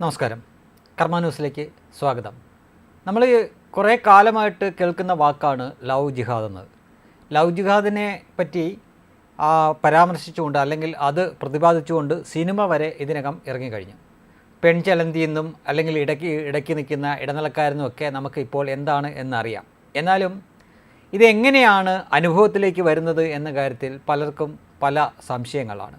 നമസ്കാരം. കർമ്മ ന്യൂസിലേക്ക് സ്വാഗതം. നമ്മൾ കുറേ കാലമായിട്ട് കേൾക്കുന്ന വാക്കാണ് ലവ് ജിഹാദ് എന്നത് ലവ് ജിഹാദിനെ പറ്റി പരാമർശിച്ചുകൊണ്ട് അല്ലെങ്കിൽ അത് പ്രതിപാദിച്ചുകൊണ്ട് സിനിമ വരെ ഇതിനകം ഇറങ്ങിക്കഴിഞ്ഞു. പെൺചലന്തി എന്നും അല്ലെങ്കിൽ ഇടയ്ക്ക് ഇടയ്ക്ക് നിൽക്കുന്ന ഇടനിലക്കാരെന്നും ഒക്കെ നമുക്ക് ഇപ്പോൾ എന്താണ് എന്നറിയാം. എന്നാലും ഇതെങ്ങനെയാണ് അനുഭവത്തിലേക്ക് വരുന്നത് എന്ന കാര്യത്തിൽ പലർക്കും പല സംശയങ്ങളാണ്.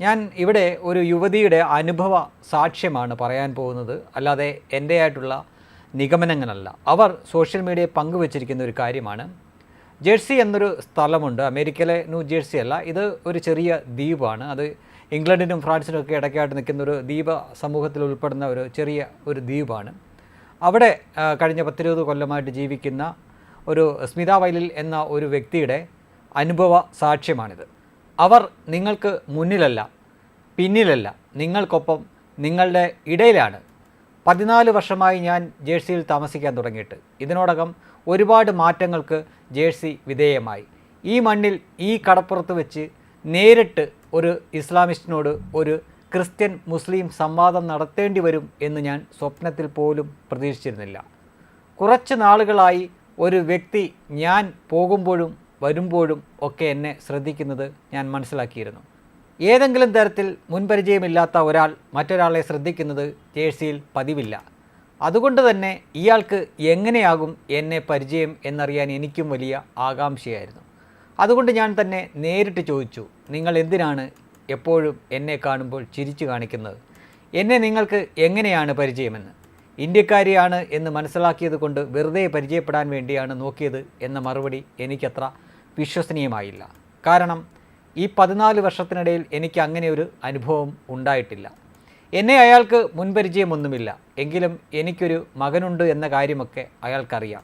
ഞാൻ ഇവിടെ ഒരു യുവതിയുടെ അനുഭവ സാക്ഷ്യമാണ് പറയാൻ പോകുന്നത്. അല്ലാതെ എന്റെ ആയിട്ടുള്ള നിഗമനങ്ങളല്ല. അവർ സോഷ്യൽ മീഡിയയിൽ പങ്കുവച്ചിരിക്കുന്ന ഒരു കാര്യമാണ്. ജേഴ്സി എന്നൊരു സ്ഥലമുണ്ട്. അമേരിക്കയിലെ ന്യൂ ജേഴ്സി അല്ല. ഇത് ഒരു ചെറിയ ദ്വീപാണ്. അത് ഇംഗ്ലണ്ടിനും ഫ്രാൻസിനും ഒക്കെ ഇടയ്ക്കായിട്ട് നിൽക്കുന്ന ഒരു ദ്വീപ സമൂഹത്തിൽ ഉൾപ്പെടുന്ന ഒരു ചെറിയ ഒരു ദ്വീപാണ്. അവിടെ കഴിഞ്ഞ പത്തിരുപത് കൊല്ലമായിട്ട് ജീവിക്കുന്ന ഒരു സ്മിത വൈലിൽ എന്ന ഒരു വ്യക്തിയുടെ അനുഭവ സാക്ഷ്യമാണിത്. അവർ നിങ്ങൾക്ക് മുന്നിലല്ല പിന്നിലല്ല നിങ്ങൾക്കൊപ്പം നിങ്ങളുടെ ഇടയിലാണ്. പതിനാല് വർഷമായി ഞാൻ ജേഴ്സിയിൽ താമസിക്കാൻ തുടങ്ങിയിട്ട്. ഇതിനോടകം ഒരുപാട് മാറ്റങ്ങൾക്ക് ജേഴ്സി വിധേയമായി. ഈ മണ്ണിൽ ഈ കടപ്പുറത്ത് വെച്ച് നേരിട്ട് ഒരു ഇസ്ലാമിസ്റ്റിനോട് ഒരു ക്രിസ്ത്യൻ മുസ്ലിം സംവാദം നടത്തേണ്ടി വരും എന്ന് ഞാൻ സ്വപ്നത്തിൽ പോലും പ്രതീക്ഷിച്ചിരുന്നില്ല. കുറച്ച് നാളുകളായി ഒരു വ്യക്തി ഞാൻ പോകുമ്പോഴും വരുമ്പോഴും ഒക്കെ എന്നെ ശ്രദ്ധിക്കുന്നത് ഞാൻ മനസ്സിലാക്കിയിരുന്നു. ഏതെങ്കിലും തരത്തിൽ മുൻപരിചയമില്ലാത്ത ഒരാൾ മറ്റൊരാളെ ശ്രദ്ധിക്കുന്നത് ജേഴ്സിയിൽ പതിവില്ല. അതുകൊണ്ട് തന്നെ ഇയാൾക്ക് എങ്ങനെയാകും എന്നെ പരിചയം എന്നറിയാൻ എനിക്കും വലിയ ആകാംക്ഷയായിരുന്നു. അതുകൊണ്ട് ഞാൻ തന്നെ നേരിട്ട് ചോദിച്ചു നിങ്ങൾ എന്തിനാണ് എപ്പോഴും എന്നെ കാണുമ്പോൾ ചിരിച്ചു കാണിക്കുന്നത്? എന്നെ നിങ്ങൾക്ക് എങ്ങനെയാണ് പരിചയമെന്ന്? ഇന്ത്യക്കാരിയാണ് എന്ന് മനസ്സിലാക്കിയത് കൊണ്ട് വെറുതെ പരിചയപ്പെടാൻ വേണ്ടിയാണ് നോക്കിയത് എന്ന മറുപടി എനിക്കത്ര വിശ്വസനീയമായില്ല. കാരണം ഈ പതിനാല് വർഷത്തിനിടയിൽ എനിക്ക് അങ്ങനെ ഒരു അനുഭവം ഉണ്ടായിട്ടില്ല. എന്നെ അയാൾക്ക് മുൻപരിചയമൊന്നുമില്ല. എങ്കിലും എനിക്കൊരു മകനുണ്ട് എന്ന കാര്യമൊക്കെ അയാൾക്കറിയാം.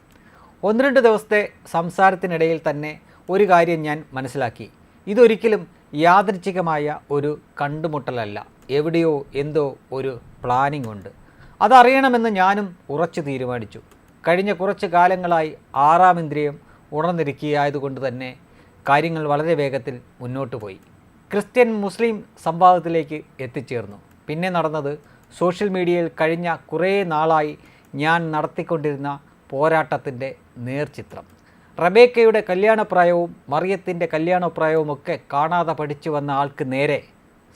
ഒന്ന് രണ്ട് ദിവസത്തെ സംസാരത്തിനിടയിൽ തന്നെ ഒരു കാര്യം ഞാൻ മനസ്സിലാക്കി. ഇതൊരിക്കലും യാദൃച്ഛികമായ ഒരു കണ്ടുമുട്ടലല്ല. എവിടെയോ എന്തോ ഒരു പ്ലാനിംഗ് ഉണ്ട്. അതറിയണമെന്ന് ഞാനും ഉറച്ചു തീരുമാനിച്ചു. കഴിഞ്ഞ കുറച്ച് കാലങ്ങളായി ആറാം ഇന്ദ്രിയം ഉണർന്നിരിക്കുകയായതുകൊണ്ട് തന്നെ കാര്യങ്ങൾ വളരെ വേഗത്തിൽ മുന്നോട്ട് പോയി. ക്രിസ്ത്യൻ മുസ്ലിം സംവാദത്തിലേക്ക് എത്തിച്ചേർന്നു. പിന്നെ നടന്നത് സോഷ്യൽ മീഡിയയിൽ കഴിഞ്ഞ കുറേ നാളായി ഞാൻ നടത്തിക്കൊണ്ടിരുന്ന പോരാട്ടത്തിന്റെ നേർചിത്രം. റബേക്കയുടെ കല്യാണപ്രായവും മറിയത്തിന്റെ കല്യാണപ്രായവും ഒക്കെ കാണാതെ പഠിച്ചു വന്ന ആൾക്ക് നേരെ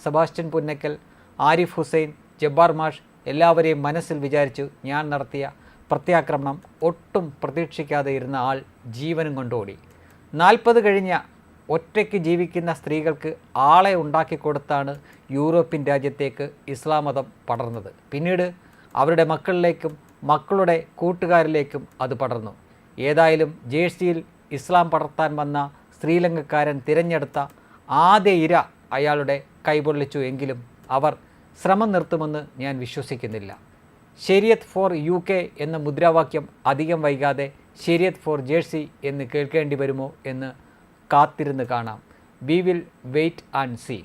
സെബാസ്റ്റ്യൻ പുന്നക്കൽ ആരിഫ് ഹുസൈൻ ജബ്ബാർ മാഷ് എല്ലാവരെയും മനസ്സിൽ വിചാരിച്ചു ഞാൻ നടത്തിയ പ്രത്യാക്രമണം ഒട്ടും പ്രതീക്ഷിക്കാതെ ഇരുന്ന ആൾ ജീവനും കൊണ്ടോടി. നാൽപ്പത് കഴിഞ്ഞ ഒറ്റയ്ക്ക് ജീവിക്കുന്ന സ്ത്രീകൾക്ക് ആളെ ഉണ്ടാക്കി കൊടുത്താണ് യൂറോപ്യൻ രാജ്യത്തേക്ക് ഇസ്ലാം മതം പടർന്നത്. പിന്നീട് അവരുടെ മക്കളിലേക്കും മക്കളുടെ കൂട്ടുകാരിലേക്കും അത് പടർന്നു. ഏതായാലും ജേഴ്സിയിൽ ഇസ്ലാം പടർത്താൻ വന്ന ശ്രീലങ്കക്കാരൻ തിരഞ്ഞെടുത്ത ആദ്യ ഇര അയാളുടെ കൈപൊള്ളിച്ചു എങ്കിലും അവർ ശ്രമം നിർത്തുമെന്ന് ഞാൻ വിശ്വസിക്കുന്നില്ല. ശരിയത്ത് ഫോർ യു എന്ന മുദ്രാവാക്യം അധികം വൈകാതെ ശരിയത്ത് ഫോർ ജേഴ്സി എന്ന് കേൾക്കേണ്ടി വരുമോ എന്ന് കാത്തിരുന്ന് കാണാം. We will wait and see.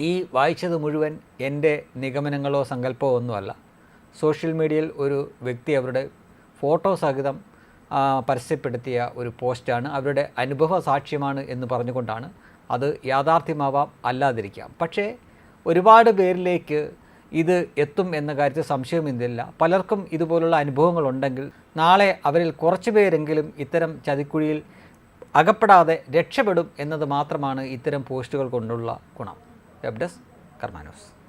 ഈ വായിച്ചത് മുഴുവൻ എന്റെ നിഗമനങ്ങളോ സങ്കല്പമോ ഒന്നുമല്ല. സോഷ്യൽ മീഡിയയിൽ ഒരു വ്യക്തി അവരുടെ ഫോട്ടോ സഹിതം പരസ്യപ്പെടുത്തിയ ഒരു പോസ്റ്റാണ്. അവരുടെ അനുഭവ സാക്ഷ്യമാണ് എന്ന് പറഞ്ഞുകൊണ്ടാണ് അത് യാഥാർത്ഥ്യമാവാം അല്ലാതിരിക്കാം. പക്ഷേ ഒരുപാട് പേരിലേക്ക് ഇത് എത്തും എന്ന കാര്യത്തിൽ സംശയമില്ല. പലർക്കും ഇതുപോലുള്ള അനുഭവങ്ങളുണ്ടെങ്കിൽ നാളെ അവരിൽ കുറച്ചു പേരെങ്കിലും ഇത്തരം ചതിക്കുഴിയിൽ അകപ്പെടാതെ രക്ഷപ്പെടും എന്നത് മാത്രമാണ് ഇത്തരം പോസ്റ്റുകൾ കൊണ്ടുള്ള ഗുണം. Web desk കർമാനോസ്